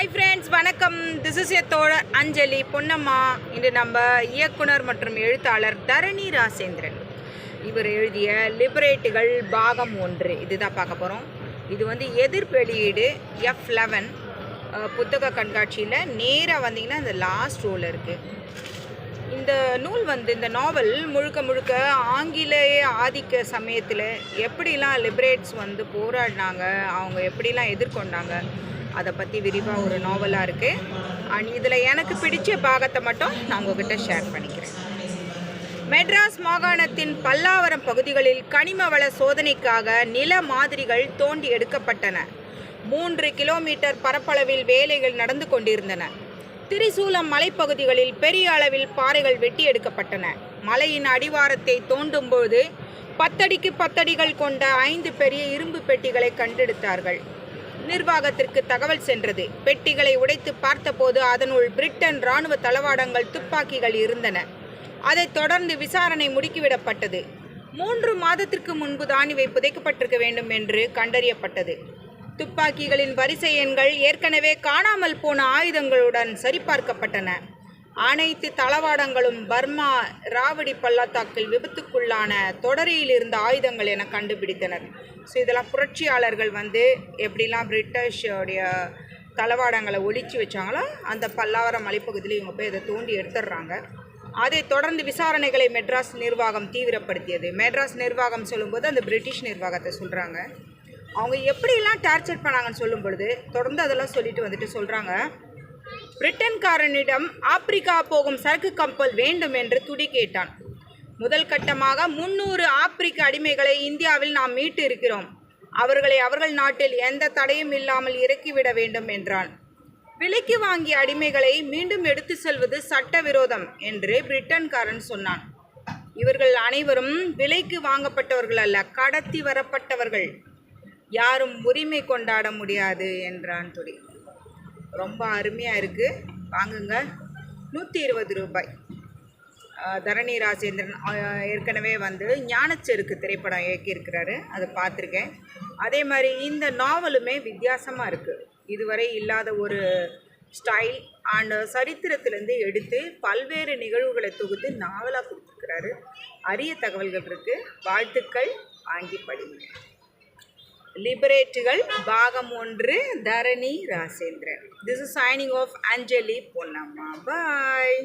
Hi friends வணக்கம். This is a தோழர் அஞ்சலி பொன்னம்மா. இன்று நம்ம இயக்குனர் மற்றும் எழுத்தாளர் தரணி ராசேந்திரன். இவர் எழுதிய லிபரேட்டுகள் பாகம் ஒன்று. இதுதான் பார்க்க போகிறோம் இது வந்து எதிர் வெளியீடு எஃப் லெவன் புத்தக கண்காட்சியில் நேராக வந்தீங்கன்னா இந்த லாஸ்ட் ரோவில் இருக்குது இந்த நூல் வந்து இந்த நாவல் முழுக்க முழுக்க ஆங்கிலேய ஆதிக்க சமயத்தில் எப்படிலாம் லிபரேட்ஸ் வந்து போராடினாங்க அவங்க எப்படிலாம் எதிர்கொண்டாங்க அதை பற்றி விரிவாக ஒரு நாவலாக இருக்குது அண்ட் இதில் எனக்கு பிடிச்ச பாகத்தை மட்டும் நான் உங்ககிட்ட ஷேர் பண்ணிக்கிறேன். மெட்ராஸ் மாகாணத்தின் பல்லாவரம் பகுதிகளில் கனிம வள சோதனைக்காக நில மாதிரிகள் தோண்டி எடுக்கப்பட்டன. மூன்று கிலோமீட்டர் பரப்பளவில் வேலைகள் நடந்து கொண்டிருந்தன. திரிசூலம் மலைப்பகுதிகளில் பெரிய அளவில் பாறைகள் வெட்டி எடுக்கப்பட்டன. மலையின் அடிவாரத்தை தோண்டும்போது பத்தடிக்கு பத்தடிகள் கொண்ட ஐந்து பெரிய இரும்பு பெட்டிகளை கண்டெடுத்தார்கள். நிர்வாகத்திற்கு தகவல் சென்றது. பெட்டிகளை உடைத்து பார்த்தபோது அதனுள் பிரிட்டன் இராணுவ தளவாடங்கள் துப்பாக்கிகள் இருந்தன. அதைத் தொடர்ந்து விசாரணை முடுக்கிவிடப்பட்டது. மூன்று மாதத்திற்கு முன்புதான் இவை புதைக்கப்பட்டிருக்க வேண்டும் என்று கண்டறியப்பட்டது. துப்பாக்கிகளின் வரிசை எண்கள் ஏற்கனவே காணாமல் போன ஆயுதங்களுடன் சரிபார்க்கப்பட்டன. அனைத்து தளவாடங்களும் பர்மா ராவடி பள்ளத்தாக்கில் விபத்துக்குள்ளான தொடரியில் இருந்த ஆயுதங்கள் என கண்டுபிடித்தனர். ஸோ இதெல்லாம் புரட்சியாளர்கள் வந்து எப்படிலாம் பிரிட்டிஷோடைய தளவாடங்களை ஒழிச்சு வச்சாங்களோ அந்த பல்லாவரம் மலைப்பகுதியில் இவங்க போய் இதை தோண்டி எடுத்துடுறாங்க. அதை தொடர்ந்து விசாரணைகளை மெட்ராஸ் நிர்வாகம் தீவிரப்படுத்தியது. மெட்ராஸ் நிர்வாகம் சொல்லும்போது அந்த பிரிட்டிஷ் நிர்வாகத்தை சொல்கிறாங்க அவங்க எப்படிலாம் டார்ச்சர் பண்ணாங்கன்னு சொல்லும் பொழுது தொடர்ந்து அதெல்லாம் சொல்லிட்டு வந்துட்டு சொல்கிறாங்க பிரிட்டன்காரனிடம் ஆப்பிரிக்கா போகும் சரக்கு கப்பல் வேண்டும் என்று துடி கேட்டான். முதல் கட்டமாக முன்னூறு ஆப்பிரிக்க அடிமைகளை இந்தியாவில் நாம் மீட்டு இருக்கிறோம். அவர்களை அவர்கள் நாட்டில் எந்த தடையும் இல்லாமல் இறக்கிவிட வேண்டும் என்றான். விலைக்கு வாங்கிய அடிமைகளை மீண்டும் எடுத்து செல்வது சட்டவிரோதம் என்று பிரிட்டன்காரன் சொன்னான். இவர்கள் அனைவரும் விலைக்கு வாங்கப்பட்டவர்கள் அல்ல கடத்தி வரப்பட்டவர்கள். யாரும் உரிமை கொண்டாட முடியாது என்றான் துடி. ரொம்ப அருமையாக இருக்குது வாங்குங்க. நூற்றி இருபது ரூபாய். தரணி ராஜேந்திரன் ஏற்கனவே வந்து ஞானச்செருக்கு திரைப்படம் இயக்கியிருக்கிறாரு. அதை பார்த்துருக்கேன். அதே மாதிரி இந்த நாவலுமே வித்தியாசமாக இருக்குது இதுவரை இல்லாத ஒரு ஸ்டைல் அண்ட் சரித்திரத்திலேருந்து எடுத்து பல்வேறு நிகழ்வுகளை தொகுத்து நாவலாக கொடுத்துருக்கிறாரு. அரிய தகவல்கள் இருக்குது வாழ்த்துக்கள். வாங்கி படிங்க. லிபரேட்டுகள் பாகம் ஒன்று Dharani Rajendran. This is signing off Anjali Ponnamma bye